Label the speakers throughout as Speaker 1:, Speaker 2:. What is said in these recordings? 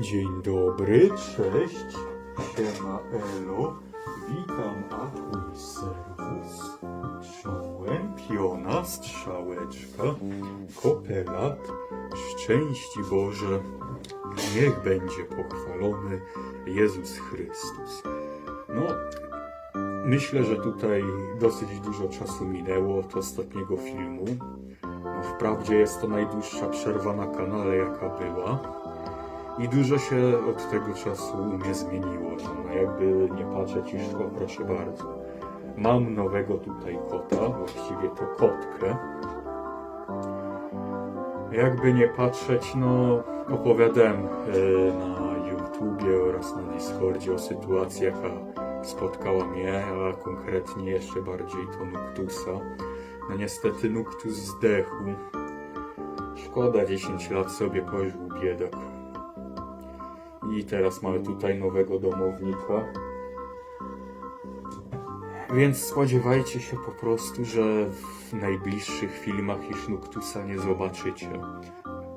Speaker 1: Dzień dobry, cześć, siema Elo, witam a twój serwus, czołem, piona, strzałeczka, kopelat, szczęści Boże, niech będzie pochwalony Jezus Chrystus. No, myślę, że tutaj dosyć dużo czasu minęło od ostatniego filmu. No, wprawdzie jest to najdłuższa przerwa na kanale, jaka była. I dużo się od tego czasu u mnie zmieniło. No, jakby nie patrzeć już, o proszę bardzo. Mam nowego tutaj kota, właściwie to kotkę. Jakby nie patrzeć, no opowiadałem e, na YouTubie oraz na Discordzie o sytuacji, jaka spotkała mnie, a konkretnie jeszcze bardziej to Nuktusa. No niestety Nuktus zdechł. Szkoda, 10 lat sobie pożył biedak. I teraz mamy tutaj nowego domownika. Więc spodziewajcie się po prostu, że w najbliższych filmach już Nuktusa nie zobaczycie.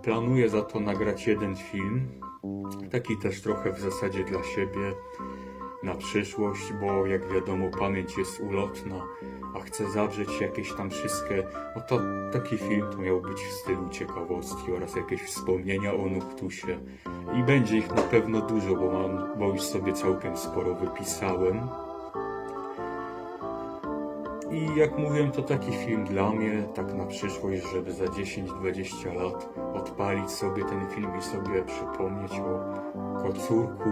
Speaker 1: Planuję za to nagrać jeden film, taki też trochę w zasadzie dla siebie, na przyszłość, bo jak wiadomo pamięć jest ulotna, a chcę zawrzeć jakieś tam wszystkie, no to taki film to miał być w stylu ciekawostki oraz jakieś wspomnienia o Nuktusie. I będzie ich na pewno dużo, bo mam, bo już sobie całkiem sporo wypisałem. I jak mówiłem, to taki film dla mnie, tak na przyszłość, żeby za 10-20 lat odpalić sobie ten film i sobie przypomnieć o kocurku.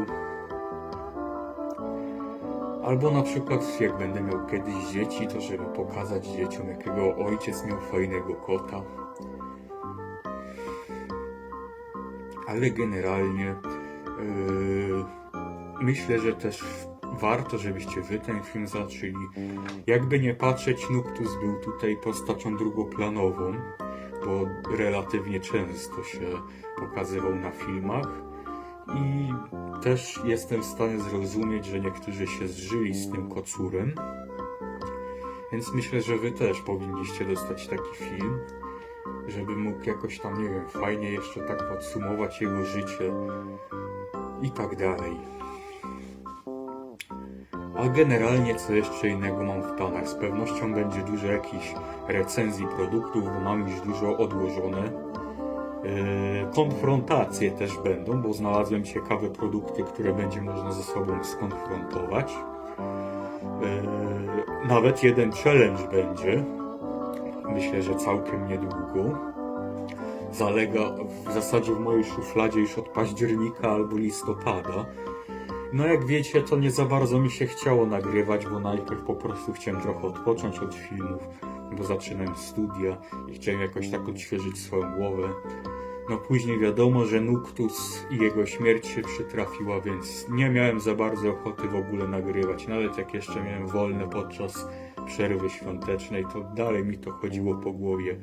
Speaker 1: Albo na przykład, jak będę miał kiedyś dzieci, to żeby pokazać dzieciom, jakiego ojciec miał fajnego kota. Ale generalnie yy, myślę, że też warto, żebyście wy ten film zaczęli. Jakby nie patrzeć, Nuktus był tutaj postacią drugoplanową, bo relatywnie często się pokazywał na filmach. I też jestem w stanie zrozumieć, że niektórzy się zżyli z tym kocurem. Więc myślę, że wy też powinniście dostać taki film, żeby mógł jakoś tam, nie wiem, fajnie jeszcze tak podsumować jego życie i tak dalej. A generalnie co jeszcze innego mam w planach? Z pewnością będzie dużo jakichś recenzji produktów, bo mam już dużo odłożone. Yy, konfrontacje też będą, bo znalazłem ciekawe produkty, które będzie można ze sobą skonfrontować. Yy, nawet jeden challenge będzie. Myślę, że całkiem niedługo. Zalega w zasadzie w mojej szufladzie już od października albo listopada. No jak wiecie, to nie za bardzo mi się chciało nagrywać, bo najpierw po prostu chciałem trochę odpocząć od filmów, bo zaczynałem studia i chciałem jakoś tak odświeżyć swoją głowę. No później wiadomo, że Nuktus i jego śmierć się przytrafiła, więc nie miałem za bardzo ochoty w ogóle nagrywać. Nawet jak jeszcze miałem wolne podczas przerwy świątecznej, to dalej mi to chodziło po głowie.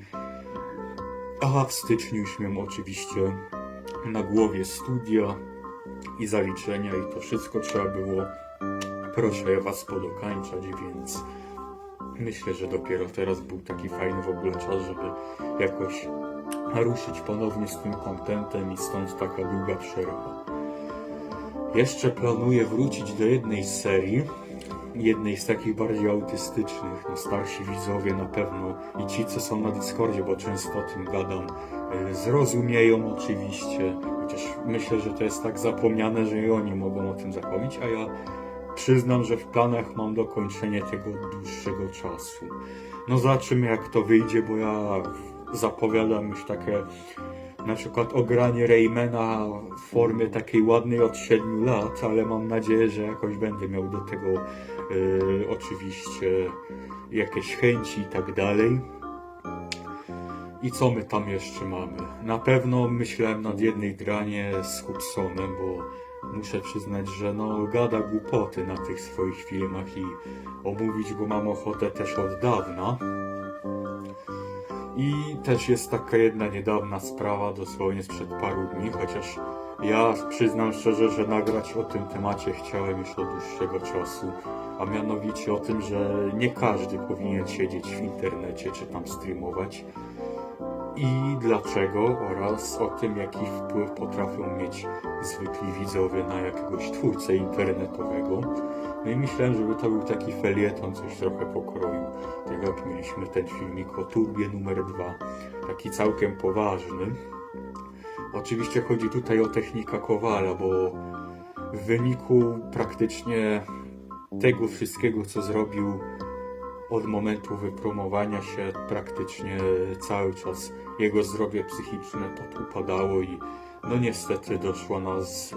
Speaker 1: A w styczniu już miałem oczywiście na głowie studia i zaliczenia i to wszystko trzeba było, proszę was, podokańczać, więc myślę, że dopiero teraz był taki fajny w ogóle czas, żeby jakoś ruszyć ponownie z tym kontentem i stąd taka długa przerwa. Jeszcze planuję wrócić do jednej z serii, jednej z takich bardziej autystycznych, no starsi widzowie na pewno i ci, co są na Discordzie, bo często o tym gadam, e, zrozumieją oczywiście, chociaż myślę, że to jest tak zapomniane, że i oni mogą o tym zapomnieć, a ja przyznam, że w planach mam dokończenie tego dłuższego czasu. No zobaczymy jak to wyjdzie, bo ja zapowiadam już takie na przykład ogranie Raymana w formie takiej ładnej od 7 lat, ale mam nadzieję, że jakoś będę miał do tego y, oczywiście jakieś chęci i tak dalej. I co my tam jeszcze mamy? Na pewno myślałem nad jednej dranie z Hudsonem, bo muszę przyznać, że no gada głupoty na tych swoich filmach i omówić go mam ochotę też od dawna. I też jest taka jedna niedawna sprawa, dosłownie sprzed paru dni, chociaż ja przyznam szczerze, że nagrać o tym temacie chciałem już od dłuższego czasu, a mianowicie o tym, że nie każdy powinien siedzieć w internecie czy tam streamować. I dlaczego oraz o tym, jaki wpływ potrafią mieć zwykli widzowie na jakiegoś twórcę internetowego. No i myślałem, żeby to był taki felieton, coś trochę pokroju. Jak mieliśmy ten filmik o turbie numer dwa, taki całkiem poważny. Oczywiście chodzi tutaj o technika Kowala, bo w wyniku praktycznie tego wszystkiego, co zrobił od momentu wypromowania się, praktycznie cały czas jego zdrowie psychiczne podupadało i no niestety doszła nas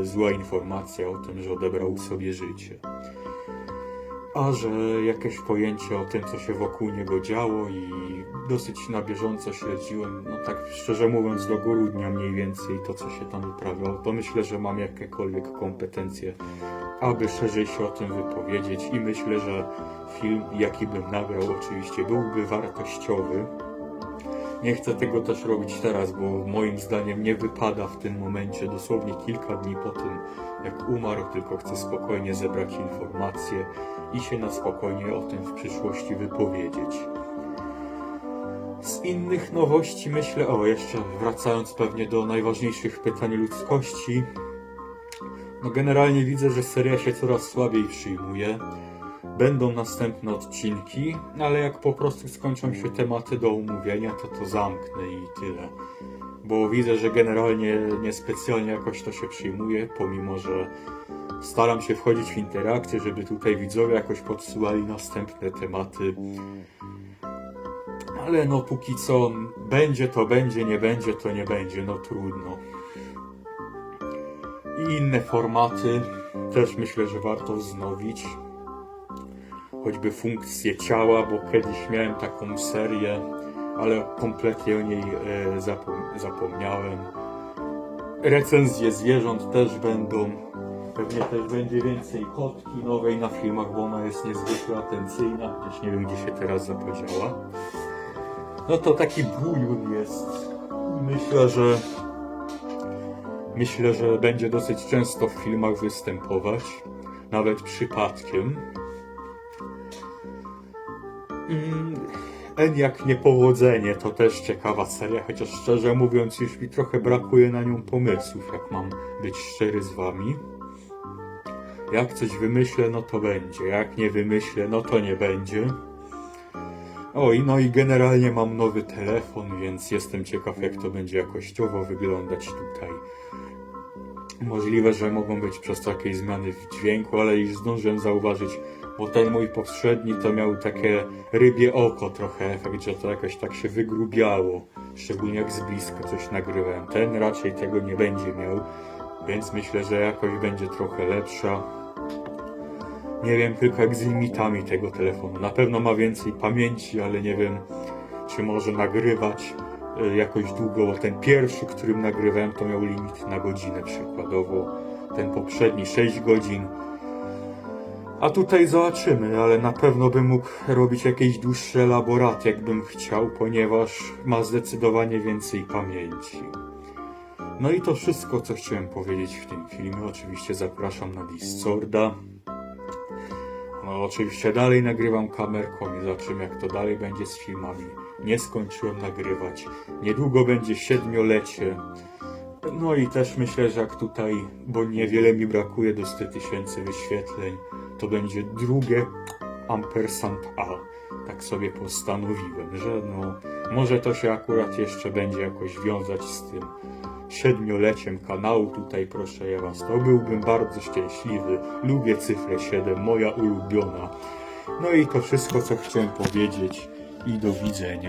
Speaker 1: y, zła informacja o tym, że odebrał sobie życie. A że jakieś pojęcie o tym, co się wokół niego działo i dosyć na bieżąco śledziłem, no tak szczerze mówiąc do grudnia mniej więcej to, co się tam wyprawiało, to myślę, że mam jakiekolwiek kompetencje, aby szerzej się o tym wypowiedzieć i myślę, że film, jaki bym nagrał oczywiście, byłby wartościowy. Nie chcę tego też robić teraz, bo moim zdaniem nie wypada w tym momencie, dosłownie kilka dni po tym, jak umarł, tylko chcę spokojnie zebrać informacje i się na spokojnie o tym w przyszłości wypowiedzieć. Z innych nowości myślę, o jeszcze wracając pewnie do najważniejszych pytań ludzkości, no generalnie widzę, że seria się coraz słabiej przyjmuje. Będą następne odcinki, ale jak po prostu skończą się tematy do omówienia, to to zamknę i tyle. Bo widzę, że generalnie niespecjalnie jakoś to się przyjmuje, pomimo że staram się wchodzić w interakcję, żeby tutaj widzowie jakoś podsyłali następne tematy. Ale no póki co będzie to będzie, nie będzie to nie będzie, no trudno. I inne formaty też myślę, że warto wznowić choćby funkcję ciała, bo kiedyś miałem taką serię, ale kompletnie o niej e, zapom- zapomniałem. Recenzje zwierząt też będą. Pewnie też będzie więcej kotki nowej na filmach, bo ona jest niezwykle atencyjna, nie wiem gdzie się teraz zapodziała. No to taki bujun jest. Myślę, że myślę, że będzie dosyć często w filmach występować, nawet przypadkiem. Mm, N jak niepowodzenie to też ciekawa seria, chociaż szczerze mówiąc już mi trochę brakuje na nią pomysłów, jak mam być szczery z wami. Jak coś wymyślę, no to będzie, jak nie wymyślę, no to nie będzie. Oj, no i generalnie mam nowy telefon, więc jestem ciekaw jak to będzie jakościowo wyglądać tutaj. Możliwe, że mogą być przez to jakieś zmiany w dźwięku, ale już zdążyłem zauważyć, bo ten mój poprzedni to miał takie rybie oko trochę efekt, że to jakoś tak się wygrubiało. Szczególnie jak z bliska coś nagrywałem. Ten raczej tego nie będzie miał, więc myślę, że jakoś będzie trochę lepsza. Nie wiem tylko jak z limitami tego telefonu. Na pewno ma więcej pamięci, ale nie wiem czy może nagrywać y, jakoś długo, ten pierwszy, którym nagrywałem, to miał limit na godzinę przykładowo. Ten poprzedni 6 godzin. A tutaj zobaczymy, ale na pewno bym mógł robić jakieś dłuższe elaboraty, jakbym chciał, ponieważ ma zdecydowanie więcej pamięci. No i to wszystko, co chciałem powiedzieć w tym filmie. Oczywiście zapraszam na Discorda. No oczywiście dalej nagrywam kamerką i zobaczymy jak to dalej będzie z filmami. Nie skończyłem nagrywać. Niedługo będzie siedmiolecie. No i też myślę, że jak tutaj, bo niewiele mi brakuje do 100 tysięcy wyświetleń, to będzie drugie ampersand A. Tak sobie postanowiłem, że no, może to się akurat jeszcze będzie jakoś wiązać z tym siedmioleciem kanału. Tutaj proszę ja was, to byłbym bardzo szczęśliwy. Lubię cyfrę 7, moja ulubiona. No i to wszystko, co chciałem powiedzieć i do widzenia.